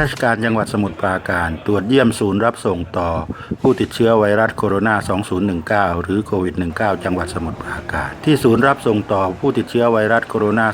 ราชการจังหวัดสมุทรปราการ ตรวจเยี่ยมศูนย์รับส่งต่อ ผู้ติดเชื้อไวรัสโคโรนา 2019 หรือโควิด -19 จังหวัดสมุทรปราการ ที่ศูนย์รับส่งต่อผู้ติดเชื้อไวรัสโคโรนา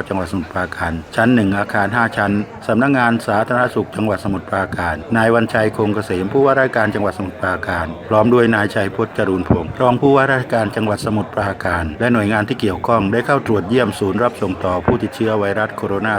2019 จังหวัดสมุทรปราการ ชั้น 1 อาคาร 5 ชั้น สำนักงานสาธารณสุขจังหวัดสมุทรปราการ นายวันชัยคงเกษมผู้ว่าราชการจังหวัดสมุทรปราการ พร้อมด้วยนายชัยพจน์จรูนพงศ์รองผู้ว่าราชการจังหวัดสมุทรปราการ และหน่วยงานที่เกี่ยวข้องได้เข้าตรวจเยี่ยมศูนย์รับส่งต่อผู้ติดเชื้อไวรัสโคโรนา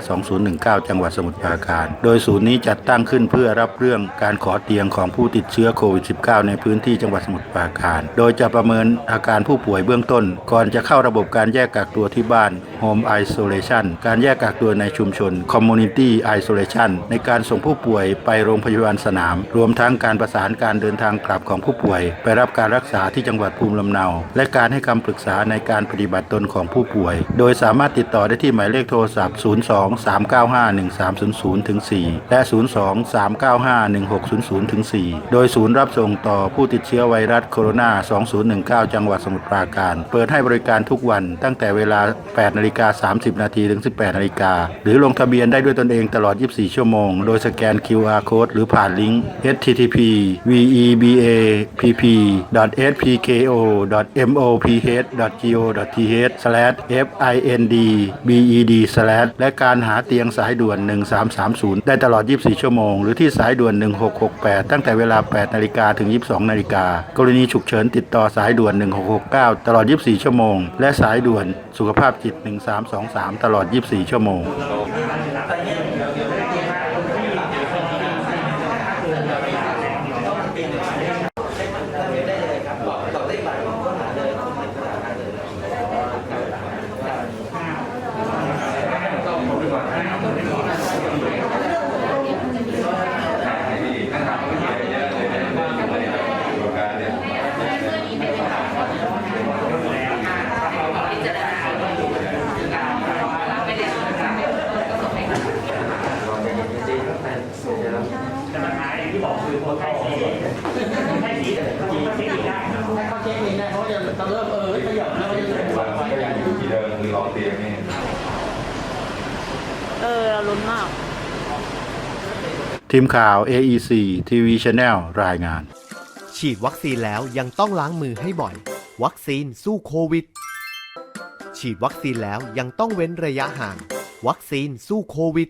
2019 จังหวัดสมุทรปราการโดยยศูนย์นี้จัดตั้งขึ้นเพื่อรับเรื่องการขอเตียงของผู้ติดเชื้อโควิด -19 ในพื้นที่จังหวัดสมุทรปราการ โดยจะประเมินอาการผู้ป่วยเบื้องต้น ก่อนจะเข้าระบบการแยกกักตัวที่บ้าน Home Isolation การแยกกักตัวในชุมชน Community Isolation ในการส่งผู้ป่วยไปโรงพยาบาลสนาม รวมทั้งการประสานการเดินทางกลับของผู้ป่วย ไปรับการรักษาที่จังหวัดภูมิลำเนา และการให้คำปรึกษาในการปฏิบัติตนของผู้ป่วย โดยสามารถติดต่อได้ที่หมายเลขโทรศัพท์ 02 395 1300ถึง4และ 02 395 1600ถึง4โดยศูนย์รับส่งต่อผู้ติดเชื้อไวรัสโคโรนา 2019 จังหวัดสมุทรปราการ เปิดให้บริการทุกวันตั้งแต่เวลา 8นาฬิกา30 นาทีถึง 18นาฬิกาหรือลงทะเบียนได้ด้วยตนเองตลอด 24 ชั่วโมง โดยสแกน QR code หรือผ่านลิงก์ http vebapp spko.moph.go.th/findbed/ และการหาเตียงสายด่วน 1330ได้ตลอด 24 ชั่วโมง หรือที่สายด่วน 1668 ตั้งแต่เวลา 8 นาฬิกาถึง 22 นาฬิกา กรณีฉุกเฉินติดต่อสายด่วน 1669 ตลอด 24 ชั่วโมง และสายด่วนสุขภาพจิต 1323 ตลอด 24 ชั่วโมง เออเราลุ้นมาก ทีมข่าว AEC TV Channel รายงาน ฉีดวัคซีนแล้วยังต้องล้างมือให้บ่อย วัคซีนสู้โควิด ฉีดวัคซีนแล้วยังต้องเว้นระยะห่าง วัคซีนสู้โควิด